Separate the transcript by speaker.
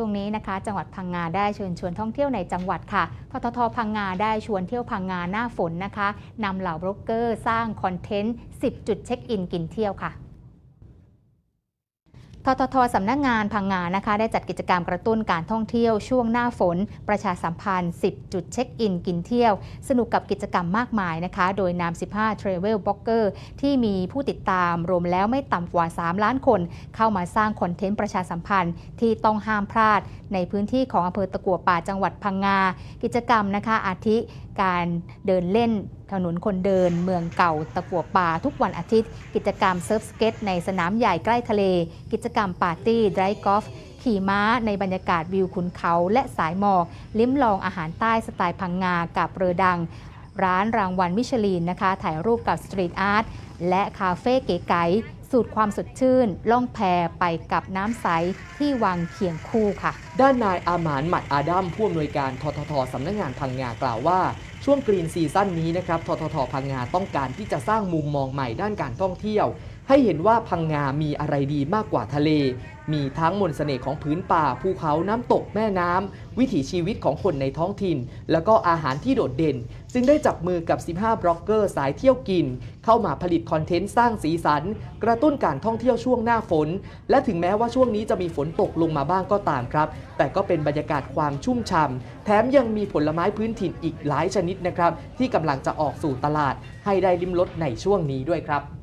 Speaker 1: ช่วงนี้นะคะ จังหวัดพังงาได้เชิญชวนท่องเที่ยวในจังหวัดค่ะทททพังงาได้ชวนเที่ยวพังงาหน้าฝนนะคะนำเหล่าบล็อกเกอร์ สร้างคอนเทนต์ 10 จุดเช็คอินกินเที่ยวค่ะ ทททสำนักงานพังงานะคะ ได้จัดกิจกรรมกระตุ้นการท่องเที่ยวช่วงหน้าฝน ประชาสัมพันธ์ 10 จุดเช็คอินกินเที่ยว สนุกกับกิจกรรมมากมายนะคะ โดยนำ15 Travel b l o g g e r ที่มีผู้ติดตามรวมแล้วไม่ต่ำกว่า 3 ล้านคน เข้ามาสร้างคอนเทนต์ประชาสัมพันธ์ที่ต้องห้ามพลาด ในพื้นที่ของอำเภอตะกัวป่าจังหวัดพังงา กิจกรรมนะคะอาทิการเดินเล่น ถนนคนเดินเมืองเก่าตะกัวป่าทุกวันอาทิตย์ กิจกรรมเซิร์ฟสเก็ตในสนามใหญ่ใกล้ทะเล กิจกรรมปาร์ตี้ไดร์กอล์ฟขี่ม้าในบรรยากาศวิวขุนเขาและสายหมอก ลิ้มลองอาหารใต้สไตล์พังงากับเรือดัง ร้านรางวัลมิชลินนะคะ ถ่ายรูปกับสตรีทอาร์ตและคาเฟ่เก๋ไก๋สูตรความสดชื่น ล่องแพไปกับน้ำใสที่วังเคียงคู่ค่ะ
Speaker 2: ด้านนายอาหมานหมัดอาดัมผู้อำนวยการทททสำนักงานพังงากล่าวว่า ช่วงกรีนซีซั่นนี้นะครับทททพังงาต้องการที่จะสร้างมุมมองใหม่ด้านการท่องเที่ยว ให้เห็นว่าพังงามีอะไรดีมากกว่าทะเล มีทั้งมนต์เสน่ห์ของพื้นป่า ภูเขาน้ำตกแม่น้ำ วิถีชีวิตของคนในท้องถิ่น แล้วก็อาหารที่โดดเด่น จึงได้จับมือกับ 15 บล็อกเกอร์สายเที่ยวกิน เข้ามาผลิตคอนเทนต์สร้างสีสัน กระตุ้นการท่องเที่ยวช่วงหน้าฝน และถึงแม้ว่าช่วงนี้จะมีฝนตกลงมาบ้างก็ตามครับ แต่ก็เป็นบรรยากาศความชุ่มฉ่ำแถมยังมีผลไม้พื้นถิ่นอีกหลายชนิดนะครับที่กำลังจะออกสู่ตลาด ให้ได้ลิ้มรสในช่วงนี้ด้วยครับ